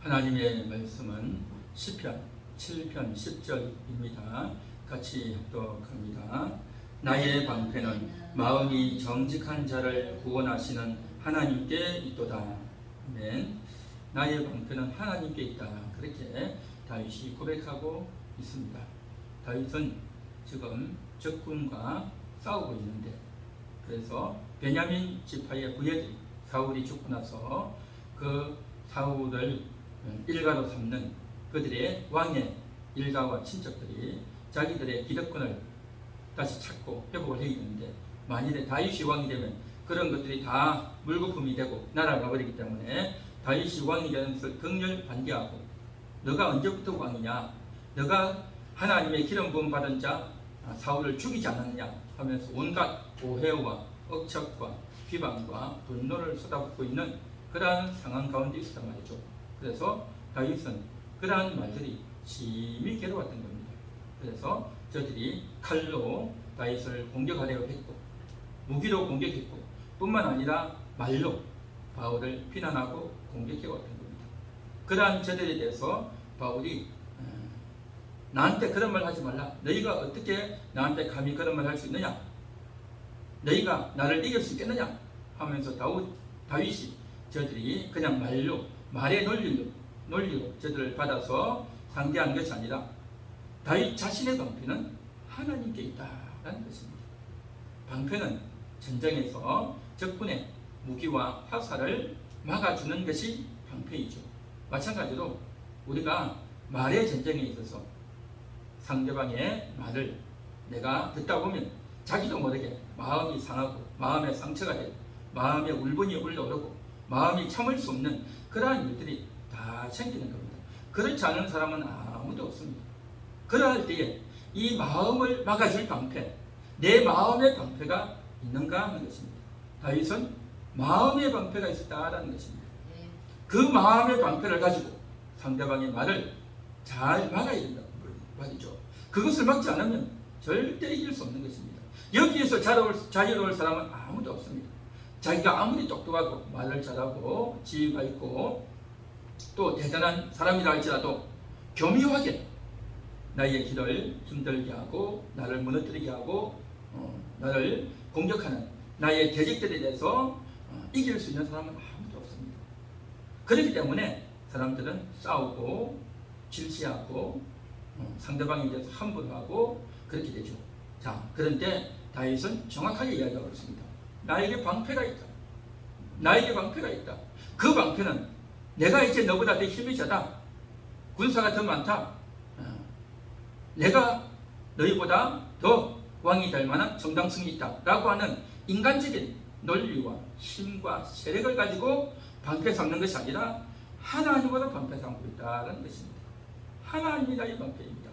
하나님의 말씀은 시편 7편 10절입니다. 같이 합독합니다. 나의 방패는 마음이 정직한 자를 구원하시는 하나님께 있도다. 아멘. 나의 방패는 하나님께 있다. 그렇게 다윗이 고백하고 있습니다. 다윗은 지금 적군과 싸우고 있는데 그래서 베냐민 지파의 부여들 사울이 죽고 나서 그 사울을 일가로 삼는 그들의 왕의 일가와 친척들이 자기들의 기득권을 다시 찾고 회복을 해야 되는데 만일에 다윗이 왕이 되면 그런 것들이 다 물거품이 되고 날아가 버리기 때문에 다윗이 왕이 되는 것을 극렬 반대하고 너가 언제부터 왕이냐 너가 하나님의 기름 부음 받은 자 사울을 죽이지 않았냐 하면서 온갖 오해와 억척과 비방과 분노를 쏟아붓고 있는 그러한 상황 가운데 있었단 말이죠. 그래서 다윗은 그러한 말들이 심히 괴로웠던 겁니다. 그래서 저들이 칼로 다윗을 공격하려고 했고 무기로 공격했고 뿐만 아니라 말로 바울을 비난하고 공격해왔던 겁니다. 그러한 저들에 대해서 바울이 음, 나한테 그런 말 하지 말라. 너희가 어떻게 나한테 감히 그런 말 할 수 있느냐? 너희가 나를 이길 수 있겠느냐? 하면서 다윗, 다윗이 저들이 그냥 말로 말의 논리로 논리로 저들을 받아서 상대한 것이 아니라 다윗 자신의 방패는 하나님께 있다라는 것입니다. 방패는 전쟁에서 적군의 무기와 화살을 막아주는 것이 방패이죠. 마찬가지로 우리가 말의 전쟁에 있어서 상대방의 말을 내가 듣다 보면 자기도 모르게 마음이 상하고 마음의 상처가 되고 마음의 울분이 올라오르고 마음이 참을 수 없는 그러한 일들이 다 생기는 겁니다. 그렇지 않은 사람은 아무도 없습니다. 그러할 때에 이 마음을 막아줄 방패, 내 마음의 방패가 있는가 하는 것입니다. 다윗은 마음의 방패가 있었다라는 것입니다. 그 마음의 방패를 가지고 상대방의 말을 잘 막아야 된다는 말이죠. 그것을 막지 않으면 절대 이길 수 없는 것입니다. 여기에서 자유로울 사람은 아무도 없습니다. 자기가 아무리 똑똑하고 말을 잘하고 지위가 있고 또 대단한 사람이라 할지라도 교묘하게 나의 길을 힘들게 하고 나를 무너뜨리게 하고 어, 나를 공격하는 나의 대적들에 대해서 어, 이길 수 있는 사람은 아무도 없습니다. 그렇기 때문에 사람들은 싸우고 질시하고 어, 상대방에 대해서 함부로 하고 그렇게 되죠. 자, 그런데 다윗은 정확하게 이야기하고 있습니다. 나에게 방패가 있다. 나에게 방패가 있다. 그 방패는 내가 이제 너보다 더 힘이 져다. 군사가 더 많다. 어, 내가 너희보다 더 왕이 될 만한 정당성이 있다. 라고 하는 인간적인 논리와 힘과 세력을 가지고 방패 삼는 것이 아니라 하나님으로 방패 삼고 있다는 것입니다. 하나님이 나의 방패입니다.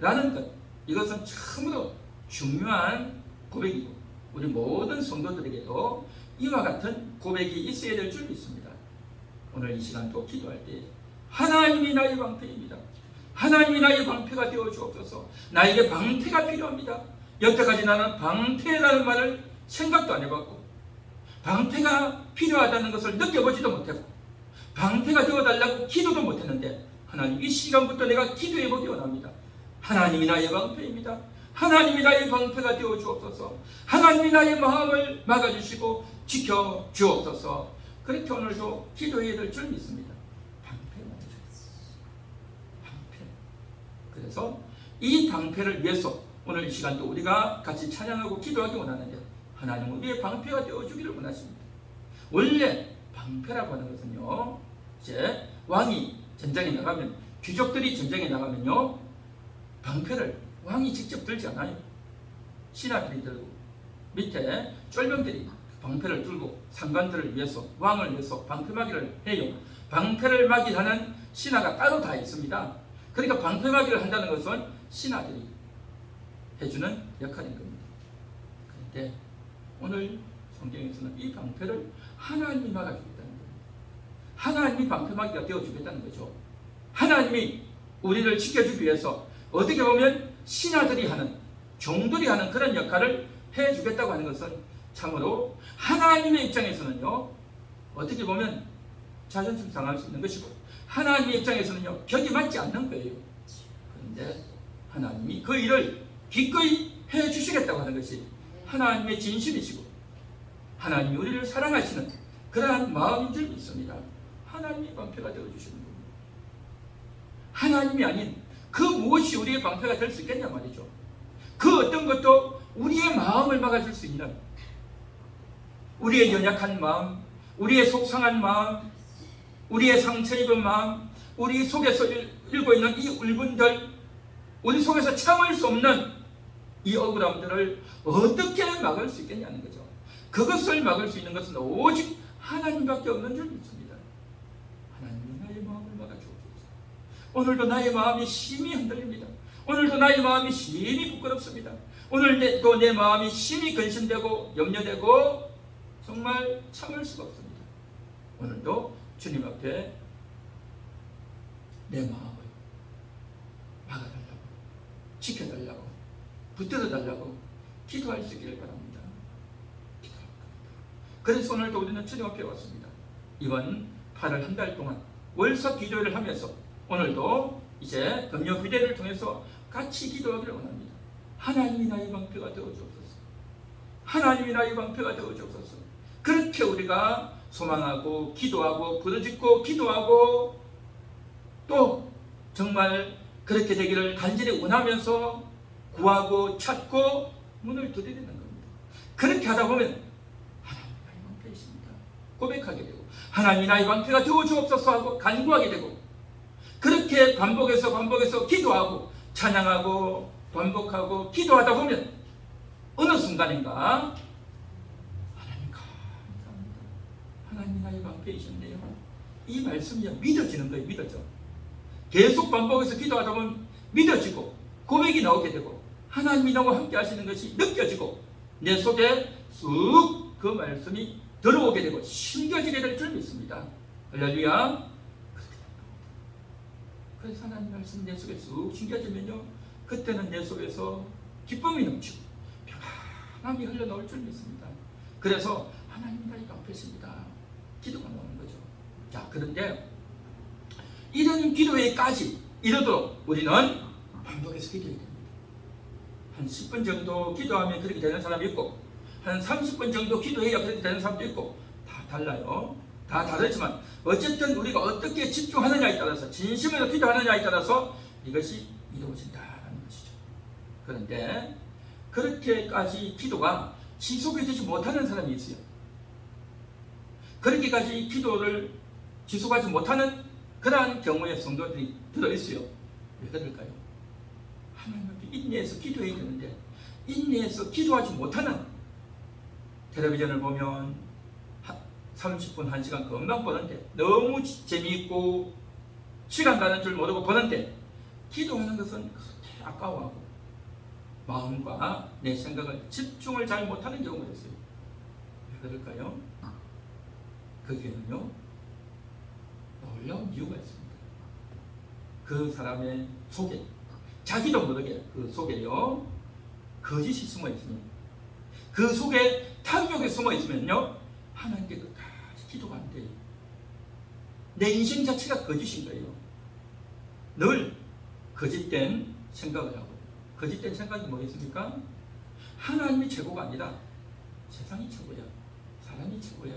라는 것. 이것은 참으로 중요한 고백이고 우리 모든 성도들에게도 이와 같은 고백이 있어야 될 줄 믿습니다. 오늘 이 시간 또 기도할 때 하나님이 나의 방패입니다. 하나님이 나의 방패가 되어 주옵소서. 나에게 방패가 필요합니다. 여태까지 나는 방패라는 말을 생각도 안 해봤고 방패가 필요하다는 것을 느껴보지도 못했고 방패가 되어달라고 기도도 못했는데 하나님 이 시간부터 내가 기도해보기 원합니다. 하나님이 나의 방패입니다. 하나님이 나의 방패가 되어 주옵소서. 하나님이 나의 마음을 막아주시고 지켜 주옵소서. 그렇게 오늘도 기도해야 될 줄 믿습니다. 방패 말이죠. 방패. 그래서 이 방패를 위해서 오늘 이 시간도 우리가 같이 찬양하고 기도하기 원하는데 하나님은 우리의 방패가 되어주기를 원하십니다. 원래 방패라고 하는 것은요, 이제 왕이 전쟁에 나가면 귀족들이 전쟁에 나가면요, 방패를 왕이 직접 들지 않아요. 신하들이 들고 밑에 쫄병들이 방패를 들고 상관들을 위해서 왕을 위해서 방패막이를 해요. 방패를 막이하는 신하가 따로 다 있습니다. 그러니까 방패막이를 한다는 것은 신하들이 해주는 역할인 겁니다. 그런데 오늘 성경에서는 이 방패를 하나님이 막아주겠다는 겁니다. 하나님이 방패막이가 되어주겠다는 거죠. 하나님이 우리를 지켜주기 위해서 어떻게 보면 신하들이 하는 종들이 하는 그런 역할을 해주겠다고 하는 것은 참으로 하나님의 입장에서는요 어떻게 보면 자존심 상할 수 있는 것이고 하나님의 입장에서는요 격이 맞지 않는 거예요. 그런데 하나님이 그 일을 기꺼이 해 주시겠다고 하는 것이 하나님의 진심이시고 하나님이 우리를 사랑하시는 그러한 마음인 줄 믿습니다. 하나님이 방패가 되어 주시는 겁니다. 하나님이 아닌 그 무엇이 우리의 방패가 될 수 있겠냐 말이죠. 그 어떤 것도 우리의 마음을 막아줄 수 있는 우리의 연약한 마음, 우리의 속상한 마음, 우리의 상처 입은 마음, 우리 속에서 일- 일고 있는 이 울분들, 우리 속에서 참을 수 없는 이 억울함들을 어떻게 막을 수 있겠냐는 거죠. 그것을 막을 수 있는 것은 오직 하나님밖에 없는 줄 믿습니다. 하나님이 나의 마음을 막아주옵소서. 오늘도 나의 마음이 심히 흔들립니다. 오늘도 나의 마음이 심히 부끄럽습니다. 오늘도 내 마음이 심히 근심되고 염려되고 정말 참을 수가 없습니다. 오늘도 주님 앞에 내 마음을 막아달라고, 지켜달라고, 붙들어달라고 기도할 수 있기를 바랍니다. 기도합니다. 그래서 오늘도 우리는 주님 앞에 왔습니다. 이번 8월 한 달 동안 월석 기도를 하면서 오늘도 이제 금요 비대를 통해서 같이 기도하기를 원합니다. 하나님이 나의 방패가 되어 주옵소서. 하나님이 나의 방패가 되어 주옵소서. 그렇게 우리가 소망하고 기도하고 부르짖고 기도하고 또 정말 그렇게 되기를 간절히 원하면서 구하고 찾고 문을 두드리는 겁니다. 그렇게 하다 보면 하나님 나의 방패이십니다. 고백하게 되고 하나님 나의 방패가 되어 주옵소서 하고 간구하게 되고 그렇게 반복해서 반복해서 기도하고 찬양하고 반복하고 기도하다 보면 어느 순간인가 하나님 감사합니다. 하나님 나의 방패 이셨네요. 이 말씀이 믿어지는 거예요. 믿어져. 계속 반복해서 기도하다 보면 믿어지고 고백이 나오게 되고 하나님이 나와 함께 하시는 것이 느껴지고 내 속에 쑥 그 말씀이 들어오게 되고 심겨지게 될 줄 믿습니다. 할렐루야. 그래서 하나님 말씀 내 속에 쑥 심겨지면요. 그때는 내 속에서 기쁨이 넘치고 평안함이 흘러나올 줄 믿습니다. 그래서 하나님 나의 방패십니다. 기도가 나오는 거죠. 자, 그런데 이런 기도에까지 이르도록 우리는 반복해서 기도해야 됩니다. 한 10분 정도 기도하면 그렇게 되는 사람이 있고 한 30분 정도 기도해야 그렇게 되는 사람도 있고 다 달라요. 다 다르지만 어쨌든 우리가 어떻게 집중하느냐에 따라서 진심으로 기도하느냐에 따라서 이것이 이루어진다는 것이죠. 그런데 그렇게까지 기도가 지속이 되지 못하는 사람이 있어요. 그렇게까지 기도를 지속하지 못하는 그러한 경우의 성도들이 들어있어요. 왜 그럴까요? 하나님 앞에 인내해서 기도해야 되는데 인내해서 기도하지 못하는 텔레비전을 보면 30분, 1시간 금방 보는데 너무 재미있고 시간 가는 줄 모르고 보는데 기도하는 것은 그렇게 아까워하고 마음과 내 생각을 집중을 잘 못하는 경우가 있어요. 왜 그럴까요? 거기에는요 놀라운 이유가 있습니다. 그 사람의 속에 자기도 모르게 그 속에요 거짓이 숨어 있으면 그 속에 탐욕이 숨어 있으면요 하나님께 끝까지 기도가 안 돼요. 내 인생 자체가 거짓인 거예요. 늘 거짓된 생각을 하고 거짓된 생각이 뭐겠습니까? 하나님이 최고가 아니라 세상이 최고야. 사람이 최고야.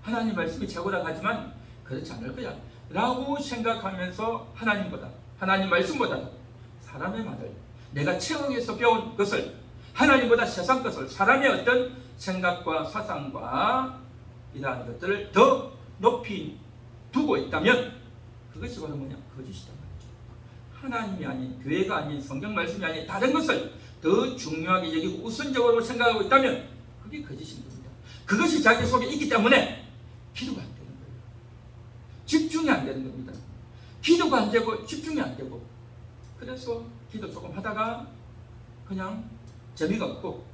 하나님 말씀이 최고라고 하지만 그렇지 않을 거야. 라고 생각하면서 하나님보다, 하나님 말씀보다 사람의 말을 내가 체험에서 배운 것을 하나님보다 세상 것을 사람의 어떤 생각과 사상과 이러한 것들을 더 높이 두고 있다면 그것이 바로 뭐냐? 거짓이다 말이죠. 하나님이 아닌 교회가 아닌 성경 말씀이 아닌 다른 것을 더 중요하게 여기고 우선적으로 생각하고 있다면 그게 거짓인 겁니다. 그것이 자기 속에 있기 때문에 기도가 안 되는 거예요. 집중이 안 되는 겁니다. 기도가 안 되고 집중이 안 되고 그래서 기도 조금 하다가 그냥 재미가 없고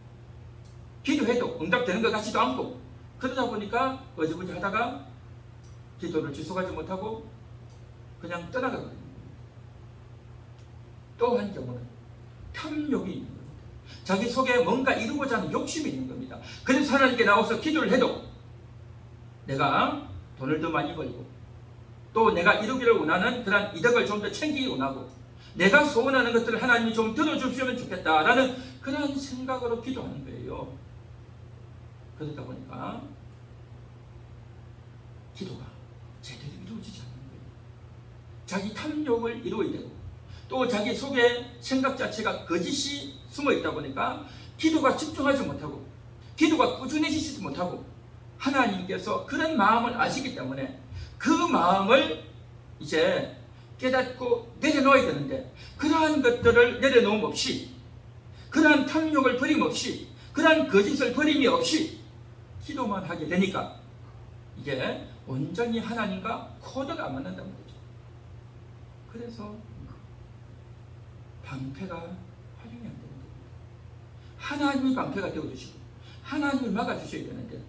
기도해도 응답되는 것 같지도 않고 그러다 보니까 어지부지 하다가 기도를 지속하지 못하고 그냥 떠나가거든요. 또한 경우는 탐욕이 있는 겁니다. 자기 속에 뭔가 이루고자 하는 욕심이 있는 겁니다. 그래서 하나님께 나와서 기도를 해도 내가 돈을 더 많이 벌고 또 내가 이루기를 원하는 그런 이득을 좀 더 챙기기 원하고 내가 소원하는 것들을 하나님이 좀 들어주시면 좋겠다라는 그런 생각으로 기도하는 거예요. 그러다 보니까 기도가 제대로 이루어지지 않는 거예요. 자기 탐욕을 이루어야 되고 또 자기 속에 생각 자체가 거짓이 숨어 있다 보니까 기도가 집중하지 못하고 기도가 꾸준해지지 못하고 하나님께서 그런 마음을 아시기 때문에 그 마음을 이제 깨닫고 내려놓아야 되는데 그러한 것들을 내려놓음 없이 그러한 탐욕을 버림 없이 그러한 거짓을 버림이 없이 기도만 하게 되니까 이게 온전히 하나님과 코드가 안 맞는다는 거죠. 그래서 방패가 활용이 안 되는 겁니다. 하나님이 방패가 되어주시고 하나님을 막아주셔야 되는데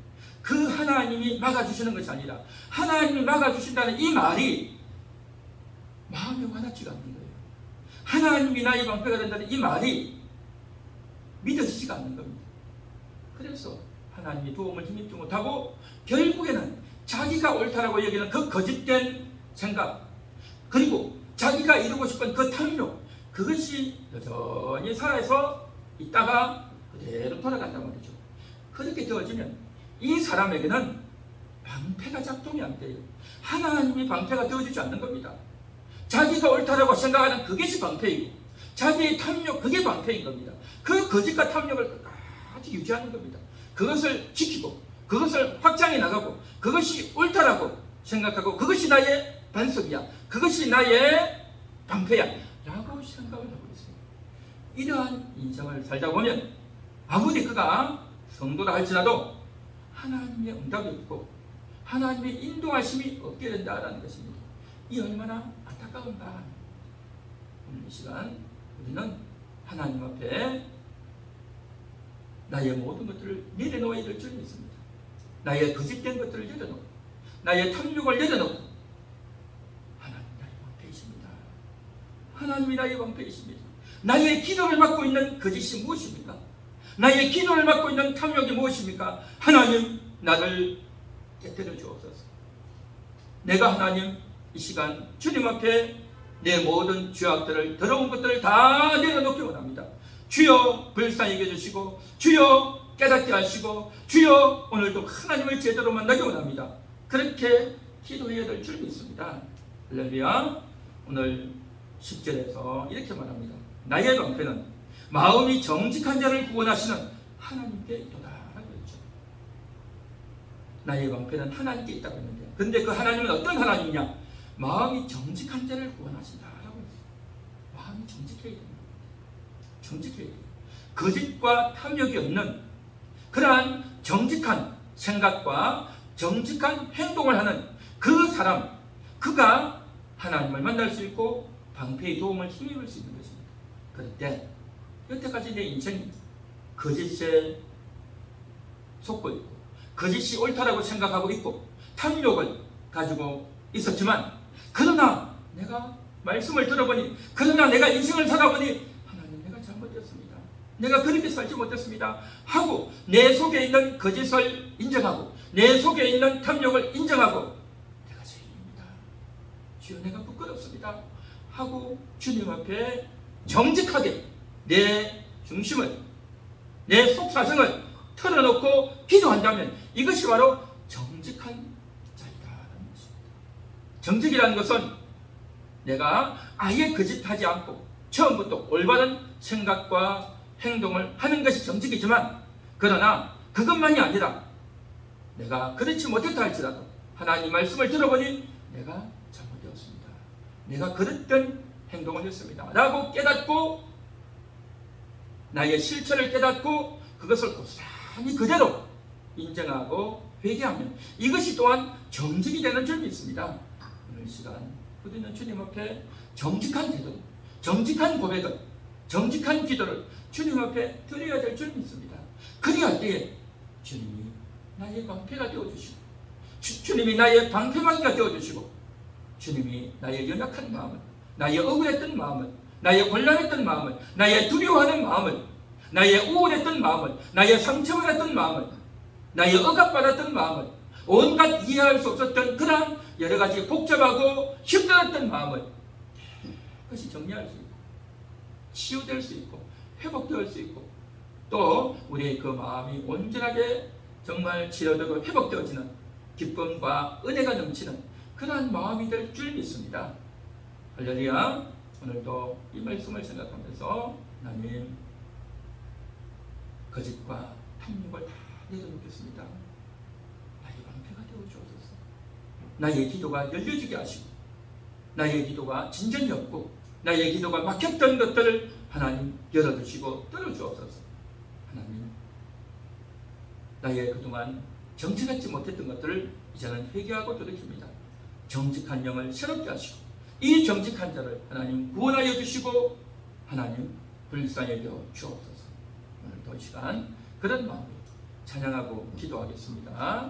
그 하나님이 막아주시는 것이 아니라 하나님이 막아주신다는 이 말이 마음에 와닿지가 않는 거예요. 하나님이 나의 방패가 된다는 이 말이 믿어지지가 않는 겁니다. 그래서 하나님이 도움을 힘입지 못하고 결국에는 자기가 옳다라고 여기는 그 거짓된 생각 그리고 자기가 이루고 싶은 그 탐욕 그것이 여전히 살아서 있다가 그대로 돌아간단 말이죠. 그렇게 되어지면 이 사람에게는 방패가 작동이 안 돼요. 하나님이 방패가 되어주지 않는 겁니다. 자기가 옳다라고 생각하는 그것이 방패이고 자기의 탐욕 그게 방패인 겁니다. 그 거짓과 탐욕을 끝까지 유지하는 겁니다. 그것을 지키고 그것을 확장해 나가고 그것이 옳다라고 생각하고 그것이 나의 반석이야. 그것이 나의 방패야. 라고 생각을 하고 있어요. 이러한 인생을 살다 보면 아무리 그가 성도라 할지라도 하나님의 응답이 없고 하나님의 인도하심이 없게 된다라는 것입니다. 이 얼마나 안타까운가. 오늘 이 시간 우리는 하나님 앞에 나의 모든 것들을 내려놓아야 될 줄 믿습니다. 나의 거짓된 것들을 내려놓고 나의 탐욕을 내려놓고 하나님 나의 방패이십니다. 하나님이 나의 방패이십니다. 나의 기도를 맡고 있는 거짓이 무엇입니까? 나의 기도를 맡고 있는 탐욕이 무엇입니까? 하나님 나를 깨뜨려 주옵소서. 내가 하나님 이 시간 주님 앞에 내 모든 죄악들을 더러운 것들을 다 내려놓기 원합니다. 주여 불쌍히 여겨주시고 주여 깨닫게 하시고 주여 오늘도 하나님을 제대로 만나기 원합니다. 그렇게 기도해야 될 줄 믿습니다. 할렐루야 오늘 10절에서 이렇게 말합니다. 나의 방패는 마음이 정직한 자를 구원하시는 하나님께 있도다 라고 했죠. 나의 방패는 하나님께 있다고 했는데 근데 그 하나님은 어떤 하나님이냐? 마음이 정직한 자를 구원하신다 라고 했어요. 마음이 정직해야 됩니다. 정직해야 돼요. 거짓과 탐욕이 없는 그러한 정직한 생각과 정직한 행동을 하는 그 사람, 그가 하나님을 만날 수 있고 방패의 도움을 힘입을 수 있는 것입니다. 그런데 여태까지 내 인생이 거짓에 속고 있고 거짓이 옳다라고 생각하고 있고 탐욕을 가지고 있었지만 그러나 내가 말씀을 들어보니 그러나 내가 인생을 살아보니 하나님 내가 잘못했습니다. 내가 그렇게 살지 못했습니다. 하고 내 속에 있는 거짓을 인정하고 내 속에 있는 탐욕을 인정하고 내가 죄인입니다. 주여 내가 부끄럽습니다. 하고 주님 앞에 정직하게 내 중심을 내 속사정을 털어놓고 기도한다면 이것이 바로 정직한 자이다라는 것입니다. 정직이라는 것은 내가 아예 거짓하지 않고 처음부터 올바른 생각과 행동을 하는 것이 정직이지만 그러나 그것만이 아니라 내가 그렇지 못했다 할지라도 하나님 말씀을 들어보니 내가. 내가 그랬던 행동을 했습니다. 라고 깨닫고 나의 실체를 깨닫고 그것을 고스란히 그대로 인정하고 회개하면 이것이 또한 정직이 되는 줄 믿습니다. 오늘 시간 우리는 주님 앞에 정직한 태도, 정직한 고백을, 정직한 기도를 주님 앞에 드려야 될줄 믿습니다. 그리할 때에 주님이 나의 방패가 되어주시고 주, 주님이 나의 방패막이가 되어주시고 주님이 나의 연약한 마음을 나의 억울했던 마음을 나의 곤란했던 마음을 나의 두려워하는 마음을 나의 우울했던 마음을 나의 상처받았던 마음을 나의 억압받았던 마음을 온갖 이해할 수 없었던 그런 여러 가지 복잡하고 힘들었던 마음을 그것이 정리할 수 있고 치유될 수 있고 회복될 수 있고 또 우리의 그 마음이 온전하게 정말 치료되고 회복되어지는 기쁨과 은혜가 넘치는 그러한 마음이 될 줄 믿습니다. 할렐루야. 오늘도 이 말씀을 생각하면서 하나님 거짓과 탐욕을 다 내려놓겠습니다. 나의 방패가 되어 주옵소서. 나의 기도가 열려지게 하시고 나의 기도가 진전이 없고 나의 기도가 막혔던 것들을 하나님 열어주시고 뚫어주옵소서. 하나님 나의 그동안 정직하지 못했던 것들을 이제는 회개하고 돌이킵니다. 정직한 영을 새롭게 하시고 이 정직한 자를 하나님 구원하여 주시고 하나님 불쌍히 여겨 주옵소서. 오늘도 이 시간 그런 마음으로 찬양하고 기도하겠습니다.